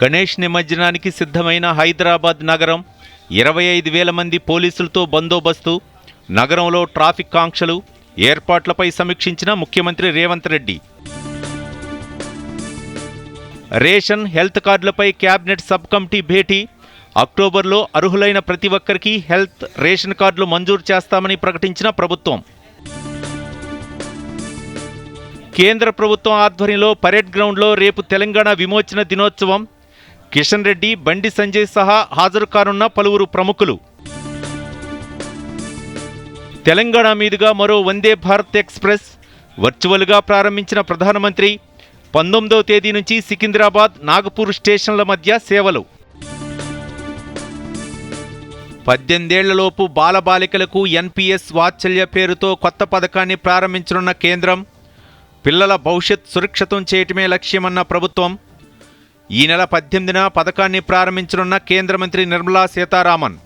గణేష్ నిమజ్జనానికి సిద్ధమైన హైదరాబాద్ నగరం ఇరవై ఐదు వేల మంది పోలీసులతో బందోబస్తు నగరంలో ట్రాఫిక్ ఆంక్షలు ఏర్పాట్లపై సమీక్షించిన ముఖ్యమంత్రి రేవంత్ రెడ్డి. రేషన్ హెల్త్ కార్డులపై క్యాబినెట్ సబ్ కమిటీ భేటీ. అక్టోబర్లో అర్హులైన ప్రతి ఒక్కరికి హెల్త్ రేషన్ కార్డులు మంజూరు చేస్తామని ప్రకటించిన ప్రభుత్వం. కేంద్ర ప్రభుత్వం ఆధ్వర్యంలో పరేడ్ గ్రౌండ్లో రేపు తెలంగాణ విమోచన దినోత్సవం. కిషన్ రెడ్డి బండి సంజయ్ సహా హాజరు కానున్న పలువురు ప్రముఖులు. తెలంగాణ మీదుగా మరో వందే భారత్ ఎక్స్ప్రెస్ వర్చువల్గా ప్రారంభించిన ప్రధానమంత్రి పంతొమ్మిదవ తేదీ నుంచి సికింద్రాబాద్ నాగపూర్ స్టేషన్ల మధ్య సేవలు. పద్దెనిమిదేళ్ళలోపు బాలబాలికలకు ఎన్పిఎస్ వాత్సల్య పేరుతో కొత్త పథకాన్ని ప్రారంభించనున్న కేంద్రం పిల్లల భవిష్యత్ సురక్షితం చేయటమే లక్ష్యమన్న ప్రభుత్వం ఈ నెల పద్దెనిమిదిన పథకాన్ని ప్రారంభించనున్న కేంద్ర మంత్రి నిర్మలా సీతారామన్.